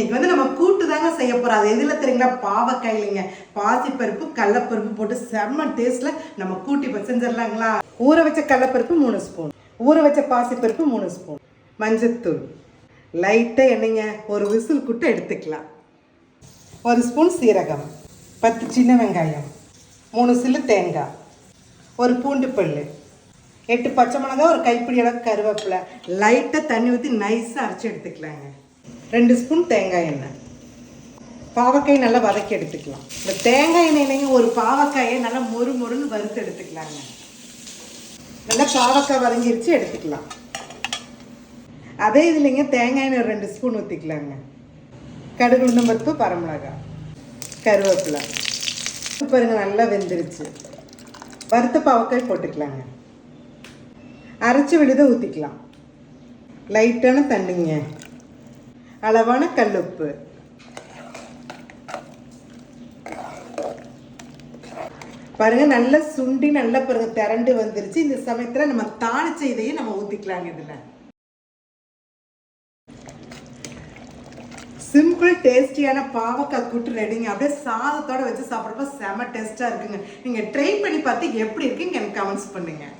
இன்னைக்கு வந்து நம்ம கூட்டு தாங்க செய்ய போறோம். அது எதுல தெரியுங்களா? பாவக்காய் இல்லைங்க பாசிப்பருப்பு கடலப்பருப்பு போட்டு செம்ம டேஸ்ட்ல நம்ம கூட்டி செஞ்சிடலாங்களா? ஊற வச்ச கடலப்பருப்பு மூணு ஸ்பூன். ஊற வச்ச பாசிப்பருப்பு மூணு ஸ்பூன். மஞ்சத்தூள். லைட்டாக என்னங்க? ஒரு விசில் குட்டு எடுத்துக்கலாம். ஒரு ஸ்பூன் சீரகம். பத்து சின்ன வெங்காயம். மூணு சில்லு தேங்காய். ஒரு பூண்டு பல்லு. எட்டு பச்சை மிளகாய் ஒரு கைப்பிடி அளவு கருவேப்பிலை. லைட்டாக தண்ணி ஊற்றி நைஸாக அரைச்சி எடுத்துக்கலாங்க. ரெண்டு ஸ்பூன் தேங்காய் எண்ணெய். பாவக்காய் நல்லா வதக்கி எடுத்துக்கலாம். இந்த தேங்காய் எண்ணெய்லைங்க ஒரு பாவக்காயை நல்லா மொறு மொறுன்னு வறுத்து எடுத்துக்கலாங்க. நல்லா பாவக்காய் வதங்கிருச்சு எடுத்துக்கலாம். அதே இதுலைங்க தேங்காய் எண்ணெய் ஒரு ரெண்டு ஸ்பூன் ஊற்றிக்கலாங்க கடுகு உளுந்தம் பருப்பு பரமிளகாய் கருவேப்பிலை. பாருங்க நல்லா வெந்துருச்சு. வறுத்த பாவக்காய் போட்டுக்கலாங்க. அரைச்சி விழுத ஊற்றிக்கலாம் லைட்டான தண்ணிங்க அளவான கல்லுப்பு. பாருங்க நல்லா சுண்டி நல்லா பாருங்க திரண்டு வந்துருச்சு. இந்த சமயத்தில் நம்ம தாளிச்ச இதையும் நம்ம ஊற்றிக்கலாங்க இதில். சிம்பிள் டேஸ்டியான பாவக்காய் கூட்டு ரெடிங்க. அப்படியே சாதத்தோட வச்சு சாப்பிட்றப்ப செம டேஸ்ட்டாக இருக்குங்க. நீங்கள் ட்ரை பண்ணி பார்த்து எப்படி இருக்குங்க எனக்கு கமெண்ட்ஸ் பண்ணுங்கள்